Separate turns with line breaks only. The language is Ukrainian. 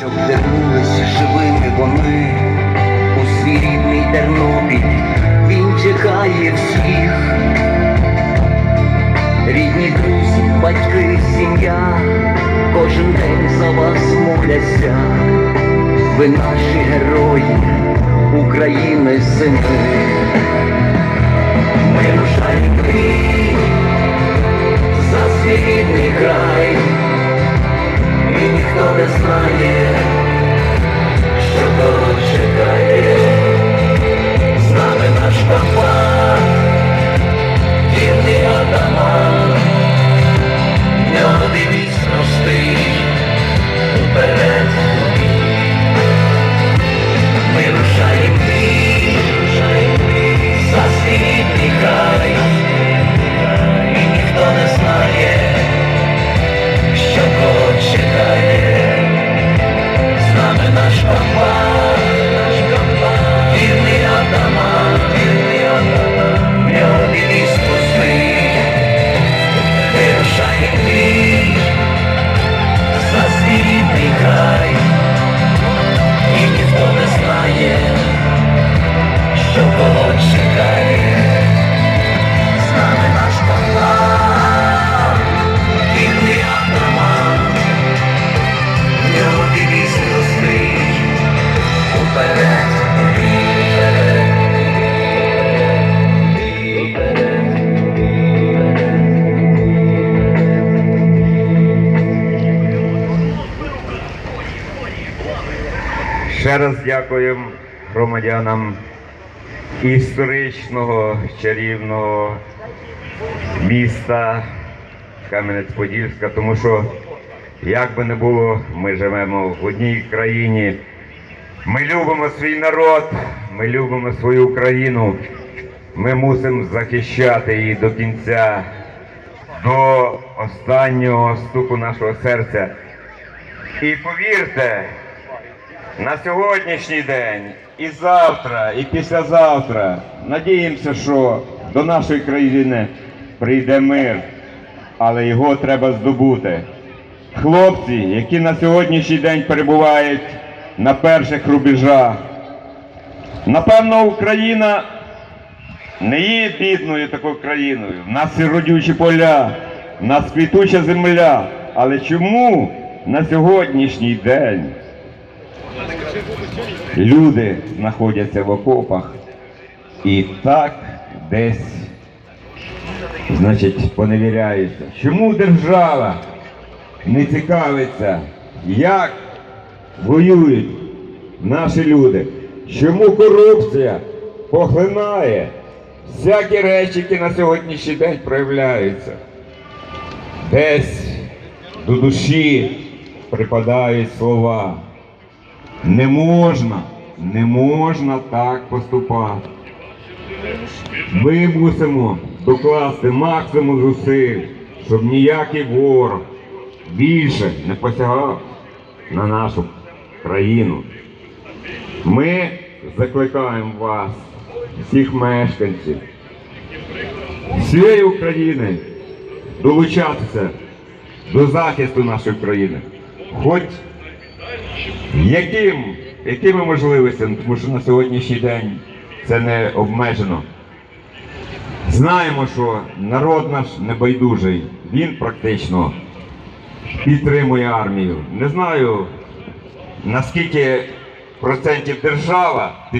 Щоб вернулись живими вони у свій рідний Тернопіль, він чекає всіх. Рідні друзі, батьки, сім'я, кожен день за вас моляться. Ви наші герої, України сини. Ми oh
Ще раз дякуємо громадянам історичного чарівного міста Кам'янець-Подільська, тому що як би не було, ми живемо в одній країні. Ми любимо свій народ, ми любимо свою Україну. Ми мусимо захищати її до кінця, до останнього стуку нашого серця. І повірте, на сьогоднішній день і завтра, і післязавтра надіємося, що до нашої країни прийде мир, але його треба здобути. Хлопці, які на сьогоднішній день перебувають на перших рубежах, напевно, Україна не є бідною такою країною. В нас родючі поля, в нас квітуча земля. Але чому на сьогоднішній день люди знаходяться в окопах і так десь, значить, поневіряються. Чому держава не цікавиться, як воюють наші люди? Чому корупція поглинає всякі речі, які на сьогоднішній день проявляються? Десь до душі припадають слова. Не можна, не можна так поступати. Ми мусимо докласти максимум зусиль, щоб ніякий ворог більше не посягав на нашу країну. Ми закликаємо вас, всіх мешканців, всієї України долучатися до захисту нашої країни. Хоч яким, якими можливостями, тому що на сьогоднішній день це не обмежено. Знаємо, що народ наш небайдужий, він практично підтримує армію. Не знаю, наскільки процентів держава підтримує.